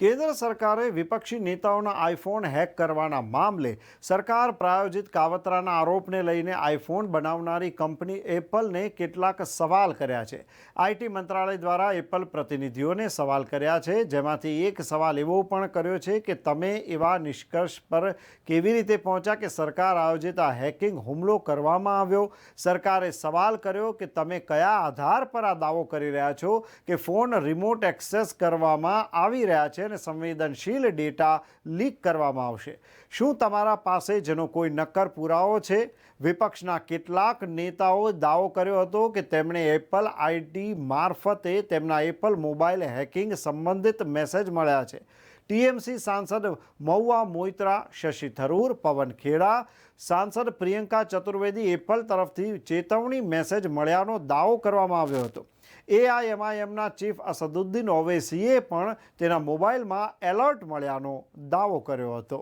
કેન્દ્ર સરકારે વિપક્ષી નેતાઓના આઈફોન હેક કરવાના મામલે સરકાર પ્રાયોજિત કાવતરાના આરોપને લઈને આઈફોન બનાવનારી કંપની એપલને કેટલાક સવાલ કર્યા છે. આઈટી મંત્રાલય દ્વારા એપલ પ્રતિનિધિઓને સવાલ કર્યા છે. જેમાંથી એક સવાલ એવો પણ કર્યો છે કે તમે એવા નિષ્કર્ષ પર કેવી રીતે પહોંચ્યા કે સરકાર આયોજિત આ હેકિંગ હુમલો કરવામાં આવ્યો? સરકારે સવાલ કર્યો કે તમે કયા આધાર પર આ દાવો કરી રહ્યા છો કે ફોન રિમોટ એક્સેસ કરવામાં આવી રહ્યા છે? અને સંવેદનશીલ ડેટા લીક કરવામાં આવશે. શું તમારા પાસે જેનો કોઈ નક્કર પુરાવો છે? વિપક્ષના કેટલાક નેતાઓએ દાવો કર્યો હતો કે તેમણે એપલ આઈટી મારફતે તેમના એપલ મોબાઈલ હેકિંગ સંબંધિત મેસેજ મળ્યા છે. ટીએમસી સાંસદ મહુવા મોઇત્રા, શશી થરૂર, પવન ખેડા, સાંસદ પ્રિયંકા ચતુર્વેદી એપલ તરફથી ચેતવણી મેસેજ મળ્યાનો દાવો કરવામાં આવ્યો હતો. એઆઈએમઆઈએમના ચીફ અસદુદ્દીન ઓવેસીએ પણ તેના મોબાઈલમાં એલર્ટ મળ્યાનો દાવો કર્યો હતો.